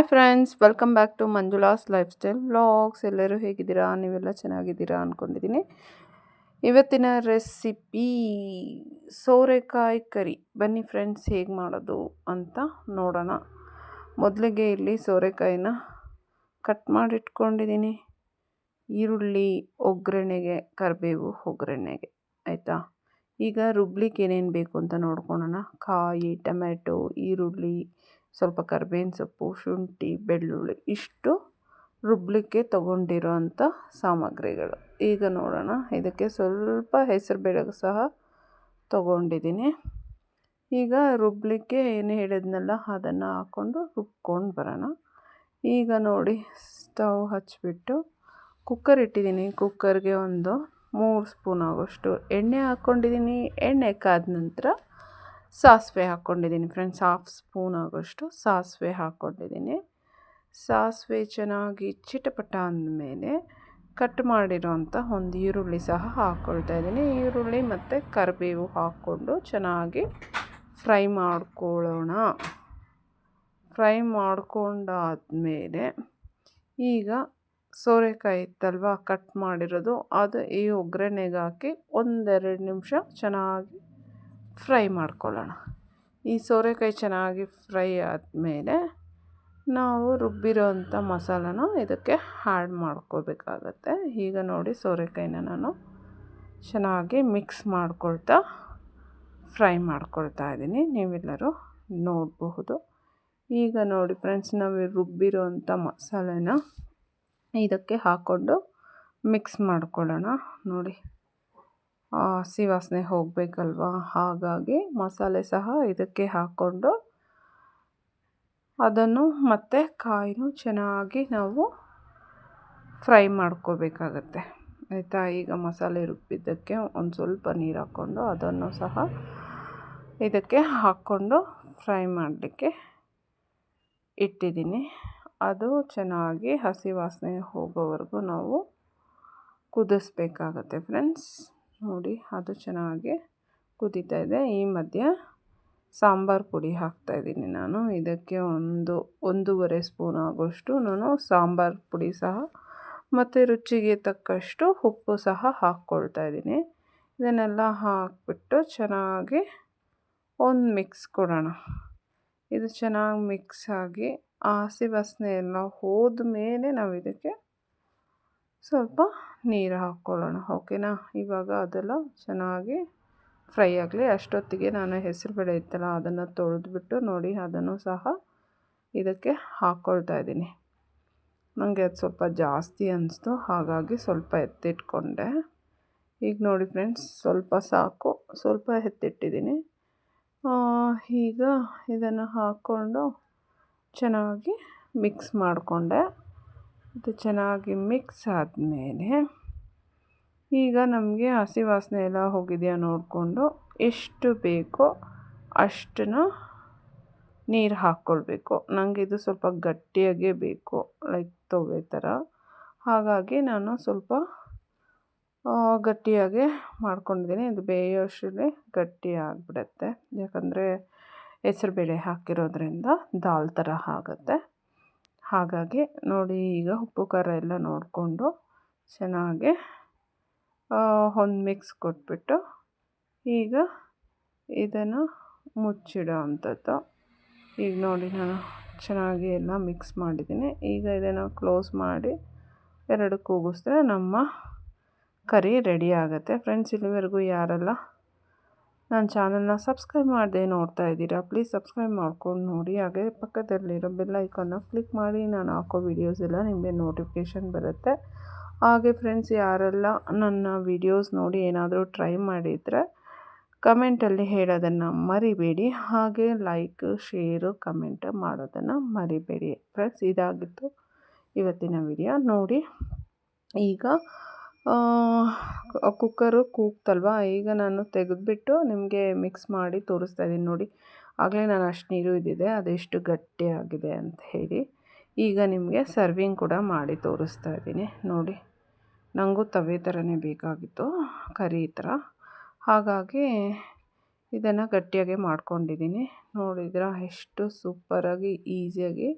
Hi friends welcome back to Manjula's lifestyle vlogs ಎಲ್ಲರೂ ಹೇಗಿದ್ದೀರಾ? ನೀವೆಲ್ಲ ಚೆನ್ನಾಗಿದ್ದೀರಾ ಅಂದ್ಕೊಂಡಿದ್ದೀನಿ ಇವತ್ತಿನ ರೆಸಿಪಿ ಸೋರೆಕಾಯಿ ಕರಿ. ಬನ್ನಿ ಫ್ರೆಂಡ್ಸ್ ಹೇಗೆ ಮಾಡೋದು ಅಂತ ನೋಡೋಣ. ಮೊದಲಿಗೆ ಇಲ್ಲಿ ಸೋರೆಕಾಯಿನ ಕಟ್ ಮಾಡಿಟ್ಕೊಂಡಿದ್ದೀನಿ. ಈರುಳ್ಳಿ, ಒಗ್ಗರಣೆಗೆ, ಕರಿಬೇವು ಒಗ್ಗರಣೆಗೆ, ಆಯಿತಾ? ಈಗ ರುಬ್ಲಿಕ್ಕೆ ಏನೇನು ಬೇಕು ಅಂತ ನೋಡ್ಕೊಳ್ಳೋಣ. ಕಾಯಿ ಟೊಮೆಟೊ ಈರುಳ್ಳಿ ಸ್ವಲ್ಪ ಕರ್ಬೇವಿನ ಸೊಪ್ಪು, ಶುಂಠಿ, ಬೆಳ್ಳುಳ್ಳಿ ಇಷ್ಟು ರುಬ್ಬಲಿಕ್ಕೆ ತಗೊಂಡಿರೋ ಅಂಥ ಸಾಮಗ್ರಿಗಳು. ಈಗ ನೋಡೋಣ, ಇದಕ್ಕೆ ಸ್ವಲ್ಪ ಹೆಸರು ಬೇಳೆ ಸಹ ತಗೊಂಡಿದ್ದೀನಿ. ಈಗ ರುಬ್ಬಲಿಕ್ಕೆ ಏನು ಹೇಳಿದ್ನಲ್ಲ, ಅದನ್ನು ಹಾಕ್ಕೊಂಡು ರುಬ್ಕೊಂಡು ಬರೋಣ. ಈಗ ನೋಡಿ, ಸ್ಟವ್ ಹಚ್ಚಿಬಿಟ್ಟು ಕುಕ್ಕರ್ ಇಟ್ಟಿದ್ದೀನಿ. ಕುಕ್ಕರ್ಗೆ ಒಂದು ಮೂರು ಸ್ಪೂನ್ ಆಗೋಷ್ಟು ಎಣ್ಣೆ ಹಾಕ್ಕೊಂಡಿದ್ದೀನಿ. ಎಣ್ಣೆ ಕಾದ ನಂತರ ಸಾಸಿವೆ ಹಾಕ್ಕೊಂಡಿದ್ದೀನಿ ಫ್ರೆಂಡ್ಸ್ ಹಾಫ್ ಸ್ಪೂನ್ ಆಗೋಷ್ಟು ಸಾಸಿವೆ ಹಾಕ್ಕೊಂಡಿದ್ದೀನಿ. ಸಾಸಿವೆ ಚೆನ್ನಾಗಿ ಚಿಟಪಟ ಅಂದಮೇಲೆ ಕಟ್ ಮಾಡಿರೋಂಥ ಒಂದು ಈರುಳ್ಳಿ ಸಹ ಹಾಕ್ಕೊಳ್ತಾ ಇದ್ದೀನಿ. ಈರುಳ್ಳಿ ಮತ್ತು ಕರಿಬೇವು ಹಾಕ್ಕೊಂಡು ಚೆನ್ನಾಗಿ ಫ್ರೈ ಮಾಡ್ಕೊಳ್ಳೋಣ. ಫ್ರೈ ಮಾಡ್ಕೊಂಡಾದ್ಮೇಲೆ ಈಗ ಸೋರೆಕಾಯಿ ಇತ್ತಲ್ವ ಕಟ್ ಮಾಡಿರೋದು, ಅದು ಈ ಒಗ್ಗರಣೆಗೆ ಹಾಕಿ ಒಂದೆರಡು ನಿಮಿಷ ಚೆನ್ನಾಗಿ ಫ್ರೈ ಮಾಡ್ಕೊಳ್ಳೋಣ. ಈ ಸೋರೆಕಾಯಿ ಚೆನ್ನಾಗಿ ಫ್ರೈ ಆದಮೇಲೆ ನಾವು ರುಬ್ಬಿರೋ ಅಂಥ ಮಸಾಲನ ಇದಕ್ಕೆ ಆ್ಯಡ್ ಮಾಡ್ಕೋಬೇಕಾಗತ್ತೆ. ಈಗ ನೋಡಿ ಸೋರೆಕಾಯಿನ ನಾನು ಚೆನ್ನಾಗಿ ಮಿಕ್ಸ್ ಮಾಡ್ಕೊಳ್ತಾ ಫ್ರೈ ಮಾಡ್ಕೊಳ್ತಾ ಇದ್ದೀನಿ. ನೀವೆಲ್ಲರೂ ನೋಡಬಹುದು. ಈಗ ನೋಡಿ ಫ್ರೆಂಡ್ಸ್, ನಾವು ರುಬ್ಬಿರೋ ಅಂಥ ಮಸಾಲೆನ ಇದಕ್ಕೆ ಹಾಕ್ಕೊಂಡು ಮಿಕ್ಸ್ ಮಾಡ್ಕೊಳ್ಳೋಣ. ನೋಡಿ ಹಸಿ ವಾಸನೆ ಹೋಗಬೇಕಲ್ವ? ಹಾಗಾಗಿ ಮಸಾಲೆ ಸಹ ಇದಕ್ಕೆ ಹಾಕ್ಕೊಂಡು ಅದನ್ನು ಮತ್ತೆ ಕಾಯಿನೂ ಚೆನ್ನಾಗಿ ನಾವು ಫ್ರೈ ಮಾಡ್ಕೋಬೇಕಾಗತ್ತೆ. ಆಯಿತಾ? ಈಗ ಮಸಾಲೆ ರುಬ್ಬಿದ್ದಕ್ಕೆ ಒಂದು ಸ್ವಲ್ಪ ನೀರು ಹಾಕ್ಕೊಂಡು ಅದನ್ನು ಸಹ ಇದಕ್ಕೆ ಹಾಕ್ಕೊಂಡು ಫ್ರೈ ಮಾಡಲಿಕ್ಕೆ ಇಟ್ಟಿದ್ದೀನಿ. ಅದು ಚೆನ್ನಾಗಿ ಹಸಿ ವಾಸನೆ ಹೋಗೋವರೆಗೂ ನಾವು ಕುದಿಸ್ಬೇಕಾಗತ್ತೆ ಫ್ರೆಂಡ್ಸ್. ನೋಡಿ, ಅದು ಚೆನ್ನಾಗಿ ಕುದೀತಾ ಇದೆ. ಈ ಮಧ್ಯೆ ಸಾಂಬಾರು ಪುಡಿ ಹಾಕ್ತಾಯಿದ್ದೀನಿ ನಾನು. ಇದಕ್ಕೆ ಒಂದು, ಒಂದೂವರೆ ಸ್ಪೂನ್ ಆಗೋಷ್ಟು ನಾನು ಸಾಂಬಾರು ಪುಡಿ ಸಹ ಮತ್ತು ರುಚಿಗೆ ತಕ್ಕಷ್ಟು ಉಪ್ಪು ಸಹ ಹಾಕ್ಕೊಳ್ತಾ ಇದ್ದೀನಿ. ಇದನ್ನೆಲ್ಲ ಹಾಕಿಬಿಟ್ಟು ಚೆನ್ನಾಗಿ ಒಂದು ಮಿಕ್ಸ್ ಕೊಡೋಣ. ಇದು ಚೆನ್ನಾಗಿ ಮಿಕ್ಸ್ ಆಗಿ ಹಸಿ ವಾಸನೆ ಎಲ್ಲ ಹೋದ ಮೇಲೆ ನಾವು ಇದಕ್ಕೆ ಸ್ವಲ್ಪ ನೀರು ಹಾಕ್ಕೊಳ್ಳೋಣ. ಓಕೆನಾ? ಇವಾಗ ಅದೆಲ್ಲ ಚೆನ್ನಾಗಿ ಫ್ರೈ ಆಗಲಿ. ಅಷ್ಟೊತ್ತಿಗೆ ನಾನು ಹೆಸರುಬೇಳೆ ಇತ್ತಲ್ಲ, ಅದನ್ನು ತೊಳೆದ್ಬಿಟ್ಟು ನೋಡಿ, ಅದನ್ನು ಸಹ ಇದಕ್ಕೆ ಹಾಕ್ಕೊಳ್ತಾ ಇದ್ದೀನಿ. ನನಗೆ ಅದು ಸ್ವಲ್ಪ ಜಾಸ್ತಿ ಅನ್ನಿಸ್ತು ಹಾಗಾಗಿ ಸ್ವಲ್ಪ ಎತ್ತಿಟ್ಕೊಂಡೆ. ಈಗ ನೋಡಿ ಫ್ರೆಂಡ್ಸ್, ಸ್ವಲ್ಪ ಸಾಕು. ಸ್ವಲ್ಪ ಎತ್ತಿಟ್ಟಿದ್ದೀನಿ. ಈಗ ಇದನ್ನು ಹಾಕ್ಕೊಂಡು ಚೆನ್ನಾಗಿ ಮಿಕ್ಸ್ ಮಾಡಿಕೊಂಡೆ. ಇದು ಚೆನ್ನಾಗಿ ಮಿಕ್ಸ್ ಆದಮೇಲೆ ಈಗ ನಮಗೆ ಹಸಿ ವಾಸನೆ ಎಲ್ಲ ಹೋಗಿದೆಯಾ ನೋಡಿಕೊಂಡು ಎಷ್ಟು ಬೇಕೋ ಅಷ್ಟನ್ನು ನೀರು ಹಾಕ್ಕೊಳ್ಬೇಕು. ನನಗೆ ಇದು ಸ್ವಲ್ಪ ಗಟ್ಟಿಯಾಗೇ ಬೇಕು ಲೈಕ್ ತೊವೆ ಥರ ಹಾಗಾಗಿ ನಾನು ಸ್ವಲ್ಪ ಗಟ್ಟಿಯಾಗೆ ಮಾಡ್ಕೊಂಡಿದ್ದೀನಿ. ಇದು ಬೇಯೋಷ್ಟರಲ್ಲಿ ಗಟ್ಟಿ ಆಗಿಬಿಡತ್ತೆ. ಯಾಕಂದರೆ ಹೆಸರುಬೇಳೆ ಹಾಕಿರೋದ್ರಿಂದ ದಾಲ್ ಥರ ಆಗುತ್ತೆ. ಹಾಗಾಗಿ ನೋಡಿ ಈಗ ಉಪ್ಪು, ಖಾರ ಎಲ್ಲ ನೋಡಿಕೊಂಡು ಚೆನ್ನಾಗಿ ಒಂದು ಮಿಕ್ಸ್ ಕೊಟ್ಬಿಟ್ಟು ಈಗ ಇದನ್ನು ಮುಚ್ಚಿಡೋ ಅಂಥದ್ದು. ಈಗ ನೋಡಿ ನಾನು ಚೆನ್ನಾಗಿ ಎಲ್ಲ ಮಿಕ್ಸ್ ಮಾಡಿದ್ದೀನಿ. ಈಗ ಇದನ್ನು ಕ್ಲೋಸ್ ಮಾಡಿ ಎರಡು ಕೂಗಿಸಿದ್ರೆ ನಮ್ಮ ಕರಿ ರೆಡಿ ಆಗುತ್ತೆ. ಫ್ರೆಂಡ್ಸ್ ಇಲ್ಲಿವರೆಗೂ ಯಾರೆಲ್ಲ ನನ್ನ ಚಾನಲ್ನ ಸಬ್ಸ್ಕ್ರೈಬ್ ಮಾಡದೆ ನೋಡ್ತಾ ಇದ್ದೀರಾ ಪ್ಲೀಸ್ ಸಬ್ಸ್ಕ್ರೈಬ್ ಮಾಡ್ಕೊಂಡು ನೋಡಿ. ಹಾಗೆ ಪಕ್ಕದಲ್ಲಿರೋ ಬೆಲ್ ಐಕನ್ನ ಕ್ಲಿಕ್ ಮಾಡಿ. ನಾನು ಹಾಕೋ ವೀಡಿಯೋಸ್ ಎಲ್ಲ ನಿಮಗೆ ನೋಟಿಫಿಕೇಷನ್ ಬರುತ್ತೆ. ಹಾಗೆ ಫ್ರೆಂಡ್ಸ್ ಯಾರೆಲ್ಲ ನನ್ನ ವೀಡಿಯೋಸ್ ನೋಡಿ ಏನಾದರೂ ಟ್ರೈ ಮಾಡಿದರೆ ಕಮೆಂಟಲ್ಲಿ ಹೇಳೋದನ್ನು ಮರಿಬೇಡಿ. ಹಾಗೆ ಲೈಕ್ ಶೇರು ಕಮೆಂಟ್ ಮಾಡೋದನ್ನು ಮರಿಬೇಡಿ. ಫ್ರೆಂಡ್ಸ್ ಇದಾಗಿತ್ತು ಇವತ್ತಿನ ವಿಡಿಯೋ ನೋಡಿ, ಈಗ ಕುಕ್ಕರು ಕೂಗ್ತಲ್ವ? ಈಗ ನಾನು ತೆಗೆದುಬಿಟ್ಟು ನಿಮಗೆ ಮಿಕ್ಸ್ ಮಾಡಿ ತೋರಿಸ್ತಾ ಇದ್ದೀನಿ ನೋಡಿ. ಆಗಲೇ ನಾನು ಅಷ್ಟು ನೀರು ಇದ್ದಿದೆ, ಅದೆಷ್ಟು ಗಟ್ಟಿಯಾಗಿದೆ ಅಂತ ಹೇಳಿ. ಈಗ ನಿಮಗೆ ಸರ್ವಿಂಗ್ ಕೂಡ ಮಾಡಿ ತೋರಿಸ್ತಾ ಇದ್ದೀನಿ ನೋಡಿ. ನನಗೂ ತವೆ ಥರನೇ ಬೇಕಾಗಿತ್ತು, ಕರಿ ಥರ. ಹಾಗಾಗಿ ಇದನ್ನು ಗಟ್ಟಿಯಾಗಿ ಮಾಡ್ಕೊಂಡಿದ್ದೀನಿ. ನೋಡಿದ್ರೆ, ಎಷ್ಟು ಸೂಪರಾಗಿ ಈಸಿಯಾಗಿ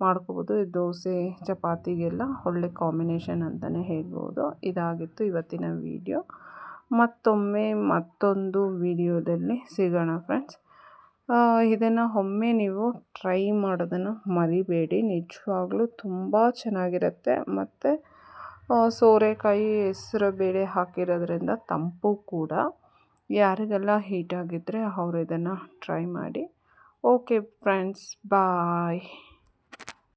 ಮಾಡ್ಕೋಬೋದು. ಈ ದೋಸೆ ಚಪಾತಿಗೆಲ್ಲ ಒಳ್ಳೆ ಕಾಂಬಿನೇಷನ್ ಅಂತಲೇ ಹೇಳ್ಬೋದು. ಇದಾಗಿತ್ತು ಇವತ್ತಿನ ವಿಡಿಯೋ ಮತ್ತೊಮ್ಮೆ ಮತ್ತೊಂದು ವಿಡಿಯೋದಲ್ಲಿ ಸಿಗೋಣ ಫ್ರೆಂಡ್ಸ್ ಇದನ್ನು ಒಮ್ಮೆ ನೀವು ಟ್ರೈ ಮಾಡೋದನ್ನು ಮರಿಬೇಡಿ. ನಿಜವಾಗ್ಲೂ ತುಂಬ ಚೆನ್ನಾಗಿರುತ್ತೆ. ಮತ್ತು ಸೋರೆಕಾಯಿ ಹೆಸರು ಬೇಳೆ ಹಾಕಿರೋದ್ರಿಂದ ತಂಪು ಕೂಡ. ಯಾರಿಗೆಲ್ಲ ಹೀಟಾಗಿದ್ದರೆ ಅವರು ಇದನ್ನು ಟ್ರೈ ಮಾಡಿ. Okay friends bye